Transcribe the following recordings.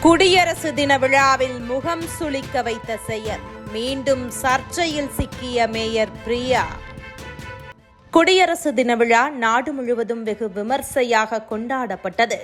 குடியரசு தின விழாவில் முகம் சுளிக்க வைத்த செயல். மீண்டும் சர்ச்சையில் சிக்கிய மேயர் பிரியா. குடியரசு தின விழா நாடு முழுவதும் வெகு விமர்சையாக கொண்டாடப்பட்டது.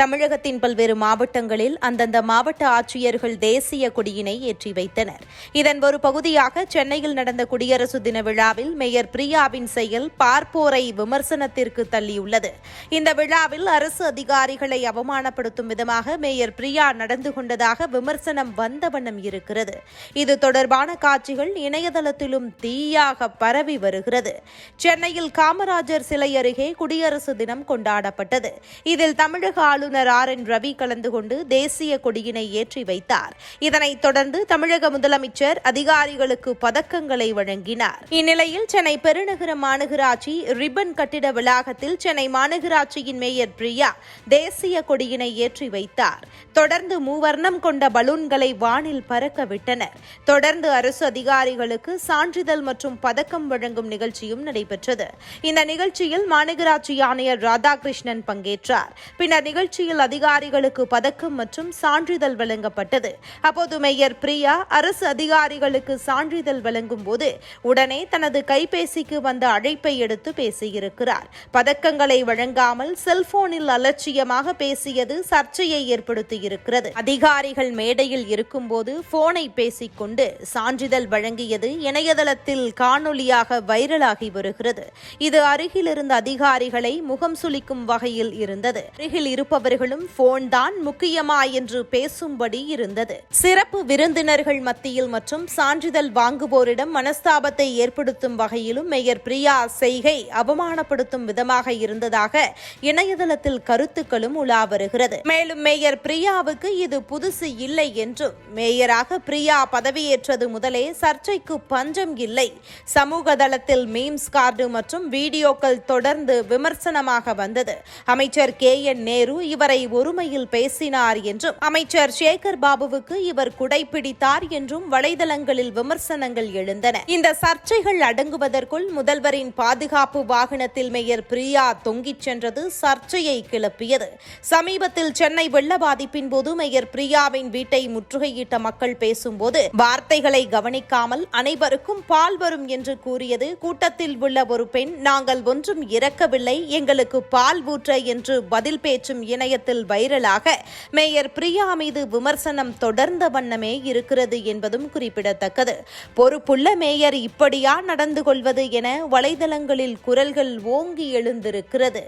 தமிழகத்தின் பல்வேறு மாவட்டங்களில் அந்தந்த மாவட்ட ஆட்சியர்கள் தேசிய கொடியினை ஏற்றி வைத்தனர். இதன் ஒரு பகுதியாக சென்னையில் நடந்த குடியரசு தின விழாவில் மேயர் பிரியாவின் செயல் பார்ப்போரை விமர்சனத்திற்கு தள்ளியுள்ளது. இந்த விழாவில் அரசு அதிகாரிகளை அவமானப்படுத்தும் விதமாக மேயர் பிரியா நடந்து கொண்டதாக விமர்சனம் வந்த வண்ணம் இருக்கிறது. இது தொடர்பான காட்சிகள் இணையதளத்திலும் தீயாக பரவி வருகிறது. சென்னை சென்னையில் காமராஜர் சிலை அருகே குடியரசு தினம் கொண்டாடப்பட்டது. இதில் தமிழக ஆளுநர் ஆர். என். ரவி கலந்து கொண்டு தேசிய கொடியினை ஏற்றி வைத்தார். இதனைத் தொடர்ந்து தமிழக முதலமைச்சர் அதிகாரிகளுக்கு பதக்கங்களை வழங்கினார். இந்நிலையில் சென்னை பெருநகர மாநகராட்சி ரிப்பன் கட்டிட வளாகத்தில் சென்னை மாநகராட்சியின் மேயர் பிரியா தேசிய கொடியினை ஏற்றி வைத்தார். தொடர்ந்து மூவர்ணம் கொண்ட பலூன்களை வானில் பறக்க விட்டனர். தொடர்ந்து அரசு அதிகாரிகளுக்கு சான்றிதழ் மற்றும் பதக்கம் வழங்கும் நிகழ்ச்சியும் நடைபெற்றது. இந்த நிகழ்ச்சியில் மாநகராட்சி ஆணையர் ராதாகிருஷ்ணன் பங்கேற்றார். பின்னர் நிகழ்ச்சியில் அதிகாரிகளுக்கு பதக்கம் மற்றும் சான்றிதழ் வழங்கப்பட்டது. அப்போது மேயர் பிரியா அரசு அதிகாரிகளுக்கு சான்றிதழ் வழங்கும் போது உடனே தனது கைபேசிக்கு வந்த அழைப்பை எடுத்து பேசியிருக்கிறார். பதக்கங்களை வழங்காமல் செல்போனில் அலட்சியமாக பேசியது சர்ச்சையை ஏற்படுத்தியிருக்கிறது. அதிகாரிகள் மேடையில் இருக்கும்போது போனை பேசிக்கொண்டு சான்றிதழ் வழங்கியது இணையதளத்தில் காணொலியாக வைரலாகி வருகிறது. இது அருகில் இருந்த அதிகாரிகளை முகம் சுளிக்கும் வகையில் இருந்தது. அருகில் இருப்பவர்களும் போன் தான் முக்கியமா என்று பேசும்படி இருந்தது. சிறப்பு விருந்தினர்கள் மத்தியில் மற்றும் சான்றிதழ் வாங்குவோரிடம் மனஸ்தாபத்தை ஏற்படுத்தும் வகையிலும் மேயர் பிரியா செய்கை அவமானப்படுத்தும் விதமாக இருந்ததாக இணையதளத்தில் கருத்துக்களும் உலா வருகிறது. மேலும் மேயர் பிரியாவுக்கு இது புதுசு இல்லை என்றும் மேயராக பிரியா பதவியேற்றது முதலே சர்ச்சைக்கு பஞ்சம் இல்லை. சமூக தளத்தில் மீம்ஸ் கார்டு மற்றும் வீடியோக்கள் தொடர்ந்து விமர்சனமாக வந்தது. அமைச்சர் கே. என். நேரு இவரை ஒருமையில் பேசினார் என்றும் அமைச்சர் சேகர் பாபுவுக்கு இவர் குடைப்பிடித்தார் என்றும் வலைதளங்களில் விமர்சனங்கள் எழுந்தன. இந்த சர்ச்சைகள் அடங்குவதற்குள் முதல்வரின் பாதுகாப்பு வாகனத்தில் மேயர் பிரியா தொங்கிச் சென்றது சர்ச்சையை கிளப்பியது. சமீபத்தில் சென்னை வெள்ள பாதிப்பின் போது மேயர் பிரியாவின் வீட்டை முற்றுகையிட்ட மக்கள் பேசும்போது வார்த்தைகளை கவனிக்காமல் அனைவருக்கும் பால் வரும் என்று கூறியது கூட்டத்தில் உள்ள ஒரு பெண் நாங்கள் ஒன்றும் இறக்கவில்லை எங்களுக்கு பால் ஊற்ற என்று பதில் பேச்சும் இணையத்தில் வைரலாக மேயர் பிரியா மீது விமர்சனம் தொடர்ந்த வண்ணமே இருக்கிறது என்பதும் குறிப்பிடத்தக்கது. பொறுப்புள்ள மேயர் இப்படியா நடந்து கொள்வது என வலைதளங்களில் குரல்கள் ஓங்கி எழுந்திருக்கிறது.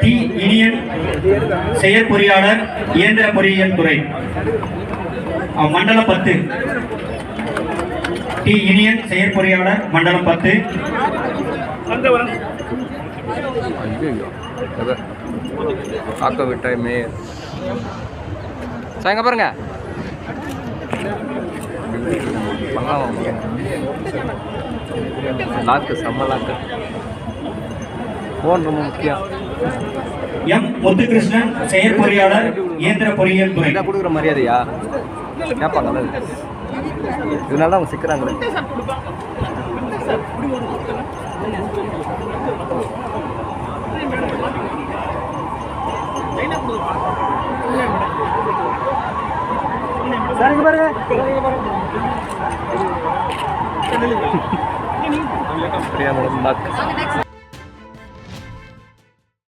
டி இனியன் செயற்பொறியாளர் இயந்திர பொறியியல் துறை மண்டலம் பத்து. டி இனியன் செயற்பொறியாளர் மண்டலம் பத்து. ஆக்க விட்டாய் மேயர் சாயங்க பாருங்க. லாக்கு செம்ம லாக்கு. ஃபோன் ரொம்ப முக்கியம். எம் முத்துகிருஷ்ணன் செயற்பொறியாளர் இயந்திர பொறியியல் துறை. என்ன கொடுக்குற மரியாதையா? கேட்பாங்க இதனால தான் அவங்க சிக்கிறாங்களே. Priya madam lock